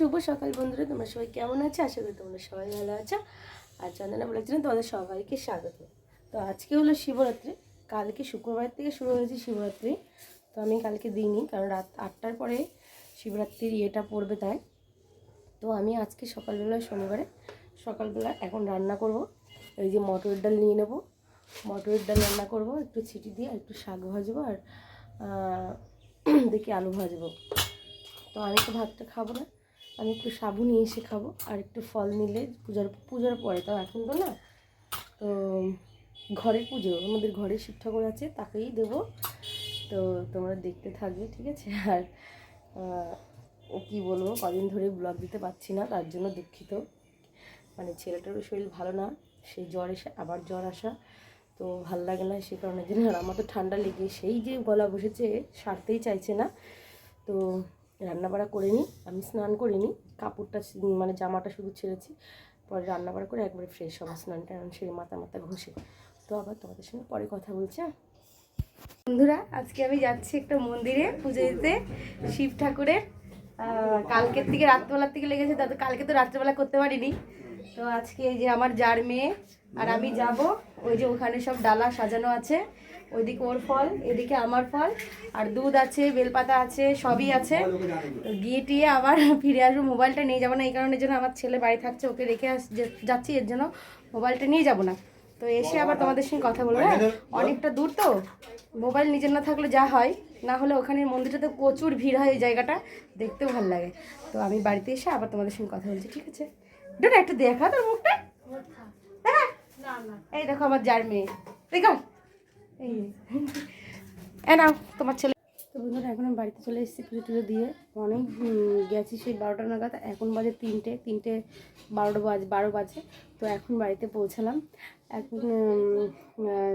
শুভ সকাল বন্ধুরা, তোমরা সবাই কেমন আছো? আশা করি তোমরা সবাই ভালো আছো। আর চন্দনা বলেছিলেন তোমাদের সবাইকে স্বাগত। তো আজকে হলো শিবরাত্রি, কালকে শুক্রবার থেকে শুরু হয়েছে শিবরাত্রি। তো আমি কালকে দিইনি, কারণ রাত আটটার পরে শিবরাত্রির ইয়েটা পড়বে তাই। তো আমি আজকে সকালবেলা, শনিবারে সকালবেলা এখন রান্না করব। এই যে মটরের ডাল নিয়ে নেব। মটরের ডাল রান্না করব, একটু ছিটি দিয়ে একটু শাক ভাজবো আর দেখি আলু ভাজবো। তো আমি তো ভাতটা খাব না। আমি একটু সাবু নিয়ে এসে খাব, আর একটু ফল নিলে পূজার পূজার পরে তো এখন তো না, তো ঘরের পুজো, আমাদের ঘরে শিব ঠাকুর আছে, তাকেই দেবো। তো তোমরা দেখতে থাকবে, ঠিক আছে? আর ও কী বলব, কদিন ধরে ব্লগ দিতে পারছি না, তার জন্য দুঃখিত। মানে ছেলেটারও শরীর ভালো না, সেই জ্বর এসে, আবার জ্বর আসা, তো ভালো লাগে না সে কারণে। জন্য আর আমার তো ঠান্ডা লেগে, সেই যে গলা বসেছে, সারতেই চাইছে না। তো রান্নাবাড়া করে নিই, আমি স্নান করিনি কাপড়টা মানে জামাটা শুধু ছেড়েছি, পরে রান্নাবাড়া করে একবারে ফ্রেশ হব স্নান টান সেরে মাথা মাথা ঘষে তো আবার তোমাদের সঙ্গে পরে কথা বলছি? বন্ধুরা, আজকে আমি যাচ্ছি একটা মন্দিরে পুজো দিতে, শিব ঠাকুরের কালকের থেকে রাত্রেবেলার থেকে লেগেছে, তাতে কালকে তো রাত্রেবেলা করতে পারিনি তো আজকে এই যে আমার যার মেয়ে, আর আমি যাব, ওই যে ওখানে সব ডালা সাজানো আছে ওইদিকে ওর ফল এদিকে আমার ফল আর দুধ আছে বেলপাতা আছে সবই আছে। গিয়ে টিয়ে আবার ফিরে আসব মোবাইলটা নিয়ে যাব না এই কারণের জন্য আমার ছেলে বাড়ি থাকছে ওকে রেখে আস যাচ্ছি এর জন্য মোবাইলটা নিয়ে যাব না। তো এসে আবার তোমাদের সঙ্গে কথা বলব হ্যাঁ? অনেকটা দূর তো মোবাইল নিজের না থাকলে যা হয় না হলে ওখানে মন্দিরটাতে প্রচুর ভিড় হয় এই জায়গাটা দেখতেও ভালো লাগে। তো আমি বাড়িতে এসে আবার তোমাদের সঙ্গে কথা বলছি ঠিক আছে? একটু দেখা তোর মুখটা। দেখা। এই দেখো আমার যার মেয়ে। দেখো এই। এ নাও তোমার ছেলে। তো বন্ধুরা এখন আমি বাড়িতে চলে এসেছি পুজো টুজো দিয়ে। অনেক গেছি সেই বারোটা নাগাদ। এখন বাজে তিনটে তিনটে বারোটা বাজে বারো বাজে। তো এখন বাড়িতে পৌঁছালাম। এখন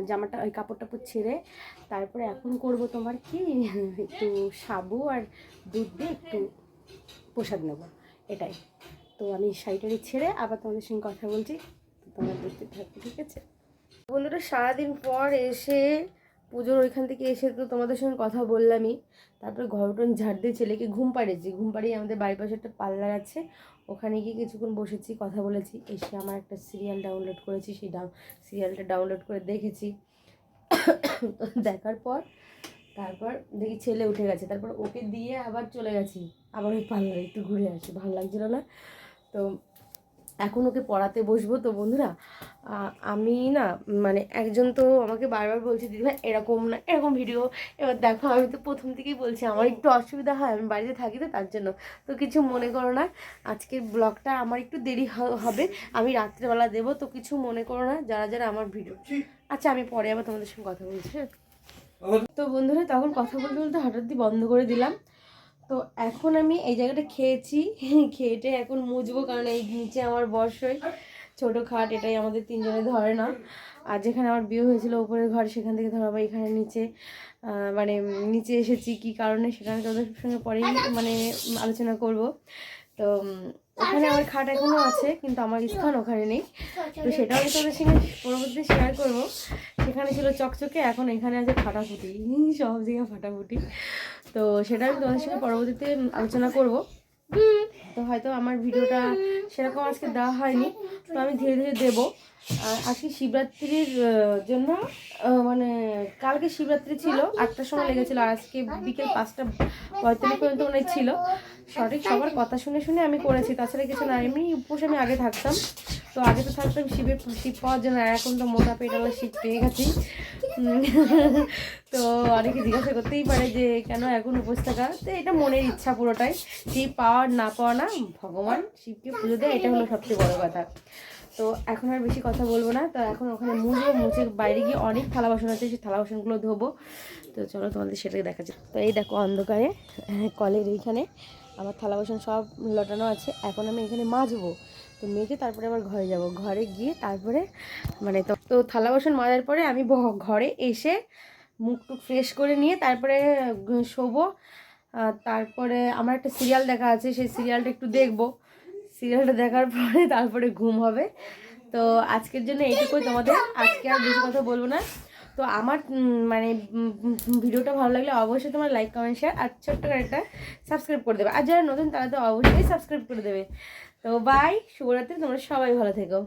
জামাটা ওই কাপড় টাপড় ছেড়ে তারপরে এখন করব তোমার কি একটু সাবু আর দুধ দিয়ে একটু প্রসাদ নেব। এটাই। তো আমি শাড়িটারি ছেড়ে আবার তোমাদের সঙ্গে কথা বলছি। তোমরা দেখতে থাকবে ঠিক আছে? বন্ধুরা, সারাদিন পর এসে পুজোর ওইখান থেকে এসে তো তোমাদের সঙ্গে কথা বললামই। তারপরে ঘর উঠোন ঝাড় দিয়ে ছেলেকে ঘুম পাড়িয়েছি। ঘুম পাড়িয়ে আমাদের বাড়ির পাশে একটা পার্লার আছে। ওখানে গিয়ে কিছুক্ষণ বসেছি, কথা বলেছি। এসে আমার একটা সিরিয়াল ডাউনলোড করেছি। সেই ডাউ সিরিয়ালটা ডাউনলোড করে দেখেছি। তো দেখার পর, তারপর দেখি ছেলে উঠে গেছে। তারপর ওকে দিয়ে আবার চলে গেছি। আবার ওই পার্লারে একটু ঘুরে আসি। ভালো লাগছিল না। তো এখন ওকে পড়াতে বসবো তো বন্ধুরা। আমি না মানে একজন তো আমাকে বারবার বলছে দিদিভাই এরকম না এরকম ভিডিও এবার দেখো আমি তো প্রথম থেকেই বলছি আমার একটু অসুবিধা হয় আমি বাড়িতে থাকি তো তার জন্য। তো কিছু মনে করো না আজকের ব্লগটা আমার একটু দেরি হবে আমি রাত্রেবেলা দেবো তো কিছু মনে করো না যারা যারা আমার ভিডিও আচ্ছা আমি পরে আবার তোমাদের সঙ্গে কথা বলছি হ্যাঁ? তো বন্ধুরা তখন কথা বলতে বলতে হঠাৎই বন্ধ করে দিলাম। তো এখন আমি এই জায়গাটা খেয়েছি খেয়েটে এখন মুজবো কারণ এই নিচে আমার বর্ষই ছোটো খাট, এটাই আমাদের তিনজনে ধরে না আর যেখানে আমার বিয়ে হয়েছিল উপরের ঘর, সেখান থেকে ধরাবো এখানে নিচে মানে নিচে এসেছি, কি কারণে সেখানে তোদের সঙ্গে পরেই মানে আলোচনা করব। তো ওখানে আমার খাট এখনও আছে, কিন্তু আমার স্থান ওখানে নেই। তো সেটাও আমি তোদের সঙ্গে পরবর্তীতে শেয়ার করব। সেখানে ছিল চকচকে, এখন এখানে আছে ফাটাফুটি। সব জায়গায় ফাটাফুটি। তো সেটা আমি তোমাদের সঙ্গে পরবর্তীতে আলোচনা করব। তো হয়তো আমার ভিডিওটা সেরকম আজকে দেওয়া হয়নি। তো আমি ধীরে ধীরে দেবো। আর আজকে শিবরাত্রির জন্য মানে কালকে শিবরাত্রি ছিল। আটটার সময় লেগেছিলো। আর আজকে বিকেল পাঁচটা পঁয়তাল্লিশ পর্যন্ত মনে ছিল। সঠিক সবার কথা শুনে শুনে আমি করেছি। তাছাড়া কিছু না এমনি উপোস আমি আগে থাকতাম। তো আগে তো থাকতাম শিবের শিব পাওয়ার জন্য আর এখন তো মোটা পেটালা শিব পেয়ে গেছি। তো অনেকে জিজ্ঞাসা করতেই পারে যে কেন এখন উপোস থাকা? তো এটা মনের ইচ্ছা পুরোটাই। শিব পাওয়ার না পাওয়া না ভগবান শিবকে পুজো দেয় এটা হলো সবচেয়ে বড় কথা। তো এখন আর বেশি কথা বলব না। তো এখন ওখানে মুছবো মুছে বাইরে গিয়ে অনেক থালা বাসন আছে সেই থালা বাসনগুলো ধোবো। তো চলো তোমাদের সেটাকে দেখা যায় তো এই দেখো অন্ধকারে কলের এইখানে। আমার থালা বাসন সব লটানো আছে, এখন আমি এখানে মাজবো। তো মেজে তারপরে আবার ঘরে যাব। ঘরে গিয়ে তারপরে মানে তো থালা বাসন মাজার পরে আমি ঘরে এসে মুখ টুক ফ্রেশ করে নিয়ে তারপরে শোবো। তারপরে আমার একটা সিরিয়াল দেখা আছে, সেই সিরিয়ালটা একটু দেখব। সিরিয়ালটা দেখার পরে তারপরে ঘুম হবে। তো আজকের জন্য এইটুকুই তোমাদের। আজকে আর বেশি কথা বলব না। তো আমার মানে ভিডিওটা ভালো লাগলে অবশ্যই তোমার লাইক কমেন্ট শেয়ার আর ছোট্ট একটা সাবস্ক্রাইব করে দেবে। আর যারা নতুন, তারা তো অবশ্যই সাবস্ক্রাইব করে দেবে। তো বাই শুভরাত্রি, তোমরা সবাই ভালো থেকো।